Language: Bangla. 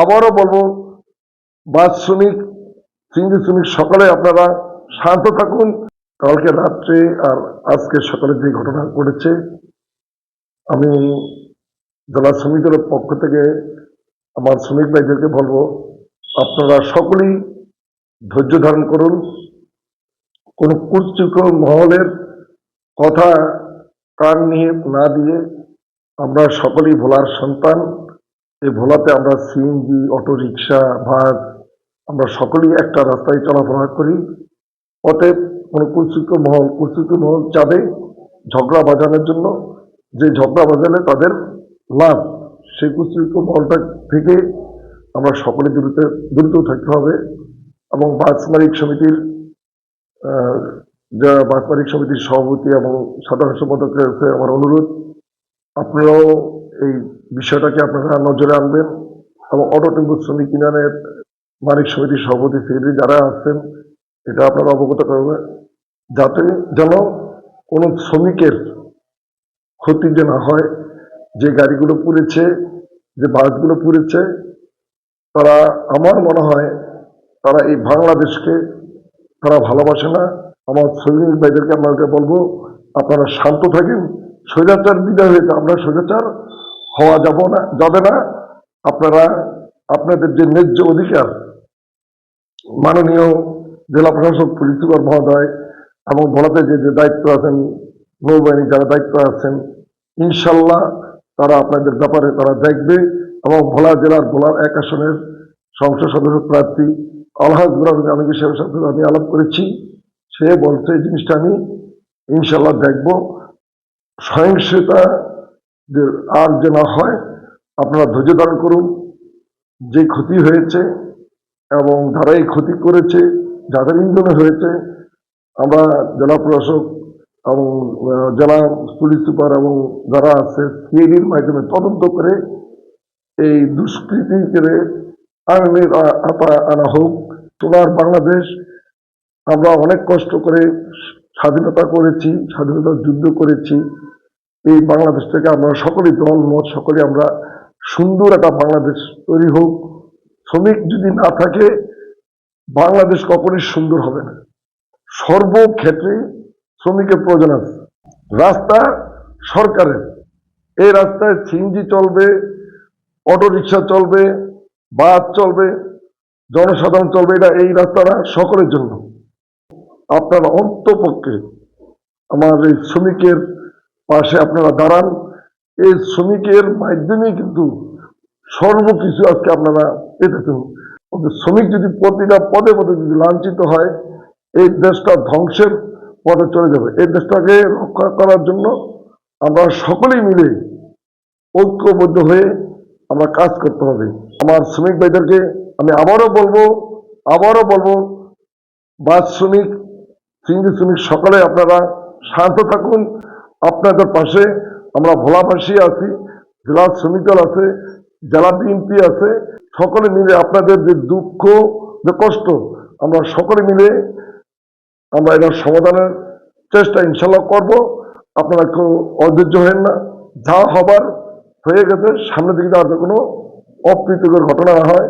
আবারও বলব, বাস শ্রমিক চিংড়ি শ্রমিক সকালে আপনারা শান্ত থাকুন। কালকে রাত্রে আর আজকে সকালে যে ঘটনা ঘটেছে, আমি জেলা শ্রমিকদের পক্ষ থেকে আমার শ্রমিক ভাইদেরকে বলব, আপনারা সকলেই ধৈর্য ধারণ করুন। কোন কুচুকল মহলের কথা কান নিয়ে না দিয়ে আমরা সকলেই ভোলার সন্তান। এই ভোলাতে আমরা সিএনজি অটো রিক্সা বাস, আমরা সকলেই একটা রাস্তায় চলাফেরা করি। অতএব কোনো কুচুক মহল কুচুক মহল চাবে ঝগড়া বাজানোর জন্য যে ঝগড়া বাজালে তাদের লাভ, সেই কুচুক মহলটা থেকে আমরা সকলে দ্রুত দ্রুত থাকতে হবে এবং বাস মালিক সমিতির যা বাস মালিক সমিতির সভাপতি এবং সাধারণ সম্পাদকের কাছে আমার অনুরোধ। আপনারাও এই বিষয়টাকে আপনারা নজরে আনবেন এবং অটো টেম্পো শ্রমিক ইউনিয়নের মালিক সমিতির সভাপতি সেক্রেটারি যারা আছেন, এটা আপনারা অবগত করবেন যাতে যেন কোনো শ্রমিকের ক্ষতি যে না হয়, যে গাড়িগুলো পুড়েছে, যে বাসগুলো পুড়েছে, তারা আমার মনে হয় তারা এই বাংলাদেশকে তারা ভালোবাসে না। আমার শ্রমিক ভাইদেরকে আমাকে বলব, আপনারা শান্ত থাকেন। স্বৈরাচার বিদায় হয়েছে, আমরা স্বৈরাচার হওয়া যাব না, যাবে না। আপনারা, আপনাদের যে ন্যায্য অধিকার, মাননীয় জেলা প্রশাসক পুলিশ সুপার মহোদয় এবং ভোলাতে যে যে দায়িত্ব আছেন, নৌবাহিনী যারা দায়িত্ব আছেন, ইনশাল্লাহ তারা আপনাদের ব্যাপারে তারা দেখবে এবং ভোলা জেলার ভোলার এক আসনের সংসদ সদস্য প্রার্থী আলহাজ গুলাম জাহাঙ্গীর সাহেবের সাথে আমি আলাপ করেছি। সে বলছে এই জিনিসটা আমি ইনশাল্লাহ দেখব। সহিংসতা যে আর যে না হয়, আপনারা ধৈর্য ধারণ করুন। যে ক্ষতি হয়েছে এবং যারা এই ক্ষতি করেছে, যাদের ইন্ধনে হয়েছে, আমরা জেলা প্রশাসক এবং জেলা পুলিশ সুপার এবং যারা আছে সিআইডির মাধ্যমে তদন্ত করে এই দুষ্কৃতি করে আইনের আনা হোক। সোনার বাংলাদেশ, আমরা অনেক কষ্ট করে স্বাধীনতা করেছি স্বাধীনতার যুদ্ধ করেছি। এই বাংলাদেশ থেকে আমরা সকলেই দল, মত সকলে আমরা সুন্দর একটা বাংলাদেশ তৈরি হোক। শ্রমিক যদি না থাকে, বাংলাদেশ কখনই সুন্দর হবে না। সর্বক্ষেত্রে শ্রমিকের প্রয়োজন আছে। রাস্তা সরকারের। এই রাস্তায় সিএনজি চলবে অটো রিক্সা চলবে, বাস চলবে, জনসাধারণ চলবে, এটা এই রাস্তাটা সকলের জন্য। আপনার অন্তপক্ষে আমার এই শ্রমিকের পাশে আপনারা দাঁড়ান। এই শ্রমিকের মাধ্যমে কিন্তু সর্বকিছু আজকে আপনারা পেতে শ্রমিক যদি প্রতিটা পদে পদে যদি লাঞ্ছিত হয়, এই দেশটা ধ্বংসের পথে চলে যাবে। এই দেশটাকে রক্ষা করার জন্য আমরা সকলেই মিলে ঐক্যবদ্ধ হয়ে আমরা কাজ করতে হবে। আমার শ্রমিক ভাইদেরকে আমি আবারও বলব আবারও বলব, বাস শ্রমিক চিংড়ি শ্রমিক সকালে আপনারা শান্ত থাকুন। আপনাদের পাশে আমরা ভোলাবাসী আছি, জেলা শ্রমিক দল আছে, জেলা বিএনপি আছে, সকলে মিলে আপনাদের যে দুঃখ, যে কষ্ট, আমরা সকলে মিলে আমরা এটার সমাধানের চেষ্টা ইনশাল্লাহ করব। আপনারা কেউ অধৈর্য হেন না, যা হবার হয়ে গেছে, সামনের দিকে যাতে কোনো অপ্রীতিকর ঘটনা না হয়।